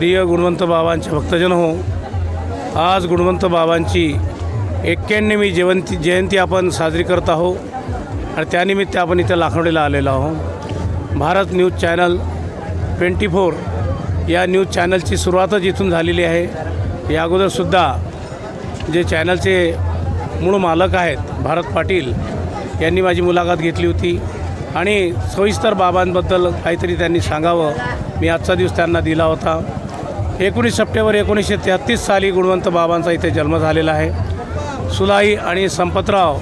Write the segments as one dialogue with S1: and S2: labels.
S1: प्रिय गुणवंत बाबांचे भक्तजन हो आज गुणवंत बाबांची एक्क्याण्णवी जयंती जयंती आपण साजरी करत आहो आणि त्यानिमित्त आपण इथं लाखवडीला आलेलो आहो Bharat news channel twenty four या न्यूज चॅनलची सुरुवातच इथून झालेली आहे. या अगोदरसुद्धा जे चॅनलचे मूळ मालक आहेत भारत पाटील यांनी माझी मुलाखत घेतली होती. आणि सविस्तर बाबांबद्दल काहीतरी त्यांनी सांगावं. मी आजचा दिवस त्यांना दिला होता. एकोणीस सप्टेंबर एकोणीसशे तेहत्तीस साली गुणवंत बाबांचा इथे जन्म झालेला आहे. सुलाई आणि संपतराव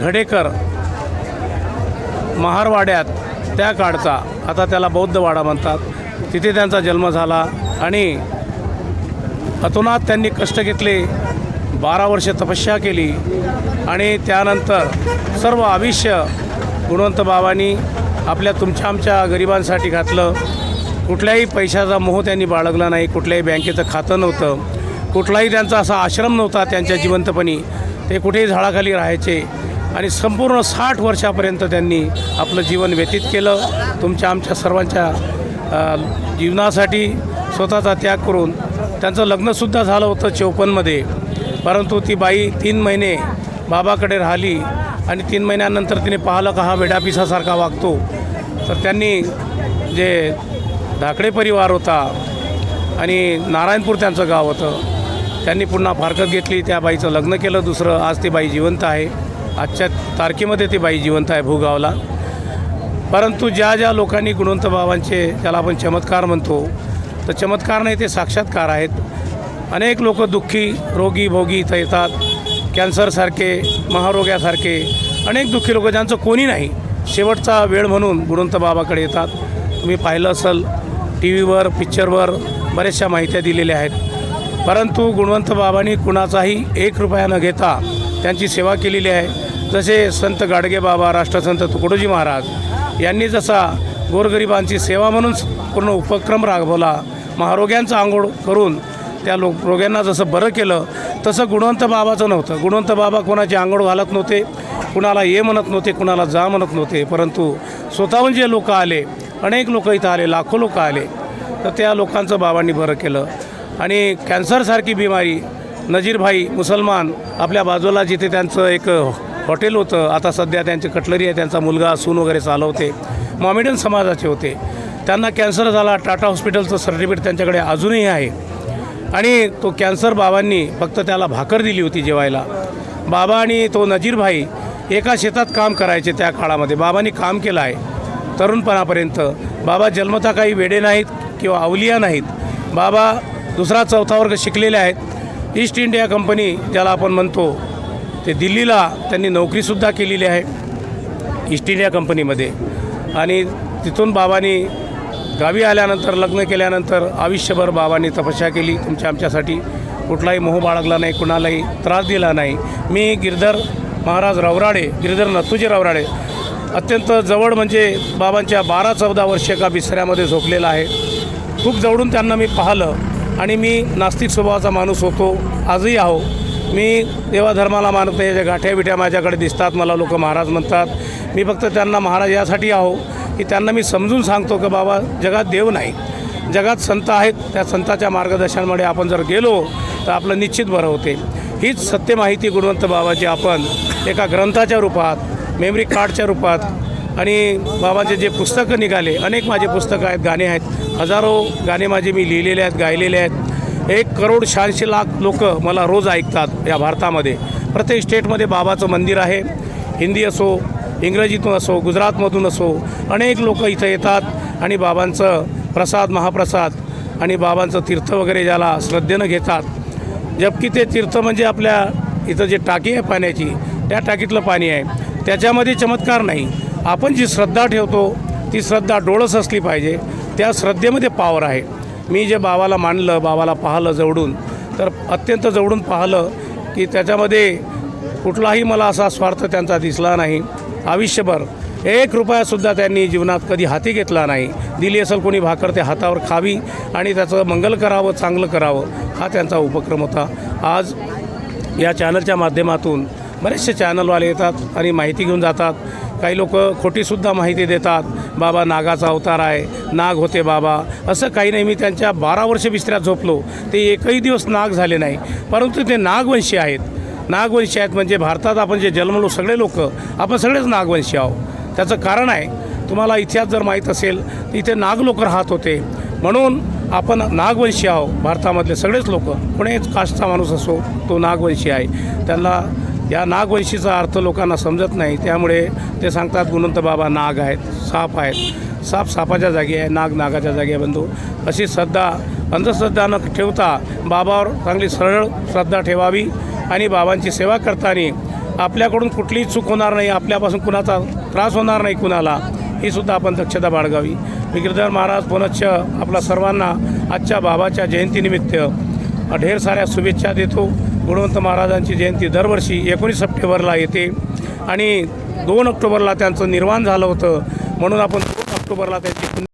S1: घडेकर महारवाड्यात त्या काळचा आता त्याला बौद्धवाडा म्हणतात तिथे त्यांचा जन्म झाला आणि अतोनात त्यांनी कष्ट घेतले बारा वर्षे तपस्या केली आणि त्यानंतर सर्व आयुष्य गुणवंत बाबांनी आपल्या तुमच्या आमच्या गरिबांसाठी घातलं. कुठल्याही पैशाचा मोह त्यांनी बाळगला नाही कुठल्याही बँकेचं खातं नव्हतं कुठलाही त्यांचा असा आश्रम नव्हता त्यांच्या जिवंतपणी. ते कुठेही झाडाखाली राहायचे आणि संपूर्ण साठ वर्षापर्यंत त्यांनी आपलं जीवन व्यतीत केलं. तुमच्या आमच्या सर्वांच्या जीवनासाठी स्वतःचा त्याग करून त्यांचं लग्नसुद्धा झालं होतं चौपन्नमध्ये परंतु ती बाई तीन महिने बाबाकडे राहिली आणि तीन महिन्यानंतर तिने पाहिलं का हा वेडापिसासारखा वागतो. तर त्यांनी जे धाकडे परिवार होता आणि नारायणपूर त्यांचं गाव होतं. त्यांनी पुन्हा फारकत घेतली त्या बाईचं लग्न केलं दुसरं. आज ती बाई जिवंत आहे. आजच्या तारखेमध्ये ती बाई जिवंत आहे भूगावला. परंतु ज्या ज्या लोकांनी गुणवंत बाबांचे त्याला आपण चमत्कार म्हणतो तर चमत्कार नाही ते साक्षात्कार आहेत. अनेक लोक दुःखी रोगी भोगी इथं येतात. कॅन्सरसारखे महारोग्यासारखे अनेक दुःखी लोक ज्यांचं कोणी नाही. शेवटचा वेळ म्हणून गुणवंत बाबाकडे येतात. तुम्ही पाहिलं असेल टी व्हीवर पिक्चरवर बऱ्याचशा माहित्या दिलेल्या आहेत. परंतु गुणवंत बाबांनी कुणाचाही एक रुपया न घेता त्यांची सेवा केलेली आहे. जसे संत गाडगे बाबा राष्ट्रसंत तुकडोजी महाराज यांनी जसा गोरगरिबांची सेवा म्हणून पूर्ण उपक्रम राबवला महारोग्यांचा आंघोळ करून त्या लोक रोग्यांना जसं बरं केलं तसं गुणवंत बाबाचं नव्हतं. गुणवंत बाबा कोणाची आंघोळ घालत नव्हते कुणाला ये म्हणत नव्हते कुणाला जा म्हणत नव्हते परंतु स्वतःहून जे लोकं आले अनेक लोक इथं आले लाखो लोक आले तर त्या लोकांचं बाबांनी बरं केलं. आणि कॅन्सरसारखी बिमारी नजीरभाई मुसलमान आपल्या बाजूला जिथे त्यांचं एक हॉटेल होतं आता सध्या त्यांची कटलरी आहे त्यांचा मुलगा सून वगैरे चालवते मॉमेडियन समाजाचे होते. त्यांना कॅन्सर झाला टाटा हॉस्पिटलचं सर्टिफिकेट त्यांच्याकडे अजूनही आहे. आणि तो कॅन्सर बाबांनी फक्त त्याला भाकर दिली होती जेवायला. बाबा आणि तो नजीरभाई एका शेतात काम करायचे त्या काळामध्ये. बाबांनी काम केलं आहे. तरुणपणापर्यंत. बाबा जन्मता काही वेडे नाहीत किंवा अवलिया नाहीत. बाबा दुसरा चौथा वर्ग शिकलेले आहेत. ईस्ट इंडिया कंपनी ज्याला आपण म्हणतो ते दिल्लीला त्यांनी नोकरीसुद्धा केलेली आहे. ईस्ट इंडिया कंपनीमध्ये. आणि तिथून बाबांनी गावी आल्यानंतर लग्न केल्यानंतर आयुष्यभर बाबांनी तपस्या केली. तुमच्या आमच्यासाठी कुठलाही मोह बाळगला नाही कुणालाही त्रास दिला नाही. मी गिरधर महाराज रवराडे गिरधर नथुजी रवराडे अत्यंत जवळ म्हणजे बाबांच्या बारा चौदा वर्ष एका बिसऱ्यामध्ये झोपलेला आहे. खूप जवळून त्यांना मी पाहिलं आणि मी नास्तिक स्वभावाचा माणूस होतो आजही आहो. मी देवाधर्माला मानत नाही ज्या गाठ्या बिठ्या माझ्याकडे दिसतात मला लोक महाराज म्हणतात. मी फक्त त्यांना महाराज यासाठी आहो की त्यांना मी समजून सांगतो की बाबा जगात देव नाही. जगात संत आहेत त्या संताच्या मार्गदर्शनामुळे आपण जर गेलो तर आपलं निश्चित बरं होते. हीच सत्य माहिती गुणवंत बाबाची आपण एका ग्रंथाच्या रूपात मेमरी कार्डच्या रूपात आणि बाबाचे जे पुस्तकं निघाले अनेक माझे पुस्तकं आहेत गाणे आहेत. हजारो गाणे माझे मी लिहिलेले आहेत गायलेले आहेत. एक करोड शहाऐंशी लाख लोक मला रोज ऐकतात या भारतामध्ये. प्रत्येक स्टेटमध्ये बाबाचं मंदिर आहे. हिंदी असो इंग्रजीतून असो गुजरातमधून असो अनेक लोक इथं येतात आणि बाबांचं प्रसाद महाप्रसाद आणि बाबांचं तीर्थ वगैरे ज्याला श्रद्धेनं घेतात. जबकी ते तीर्थ म्हणजे आपल्या इथं जे टाकी आहे पाण्याची त्या टाकीतलं पाणी आहे. त्याच्यामध्ये चमत्कार नाही. आपण जी श्रद्धा ठेवतो ती श्रद्धा डोळस असली पाहिजे. त्या श्रद्धेमध्ये पावर आहे. मी जे बाबाला मानलं बाबाला पाहिलं जवळून तर अत्यंत जवळून पाहिलं की त्याच्यामध्ये कुठलाही मला असा स्वार्थ त्यांचा दिसला नाही. आयुष्यभर एक रुपयासुद्धा त्यांनी जीवनात कधी हाती घेतला नाही. दिली असेल कोणी भाकर ते हातावर खावी आणि त्याचं मंगल करावं चांगलं करावं हा त्यांचा उपक्रम होता. आज या चॅनलच्या माध्यमातून बरेचसे चॅनलवाले येतात आणि माहिती घेऊन जातात. काही लोक खोटीसुद्धा माहिती देतात. बाबा नागाचा अवतार आहे. नाग होते बाबा. असं काही नाही. मी त्यांच्या बारा वर्ष बिस्तऱ्यात झोपलो. ते एकही दिवस नाग झाले नाही. परंतु ते नागवंशी आहेत. नागवंशी आहेत म्हणजे भारतात आपण जे जन्मलो सगळे लोक आपण सगळेच नागवंशी आहोत. त्याचं कारण आहे तुम्हाला इतिहास जर माहीत असेल तर इथे नाग लोक राहत होते. म्हणून आपण नागवंशी आहो भारतामधले सगळेच लोक. कोणीच कास्टचा माणूस असो तो नागवंशी आहे. त्यांना या नागवंशीचा अर्थ लोकांना समजत नाही त्यामुळे ते सांगतात गुणवंत बाबा नाग आहेत साप आहेत. साप सापाच्या जागी आहे नाग नागाच्या जागी आहे बंधू. अशी श्रद्धा अंधश्रद्धा न ठेवता बाबावर चांगली सरळ श्रद्धा ठेवावी. आणि बाबांची सेवा करताना आपल्याकडून कुठलीही चूक होणार नाही आपल्यापासून कुणाचा त्रास होणार नाही कुणाला ही सुद्धा आपण दक्षता बाळगावी. मी गिरधर महाराज पुनश्च आपल्या सर्वांना आजच्या बाबाच्या जयंतीनिमित्त ढेर साऱ्या शुभेच्छा देतो. गुणवंत महाराजांची जयंती दरवर्षी एकोणीस सप्टेंबरला येते आणि दोन ऑक्टोबरला त्यांचं निर्वाण झालं होतं. म्हणून आपण दोन ऑक्टोबरला त्यांची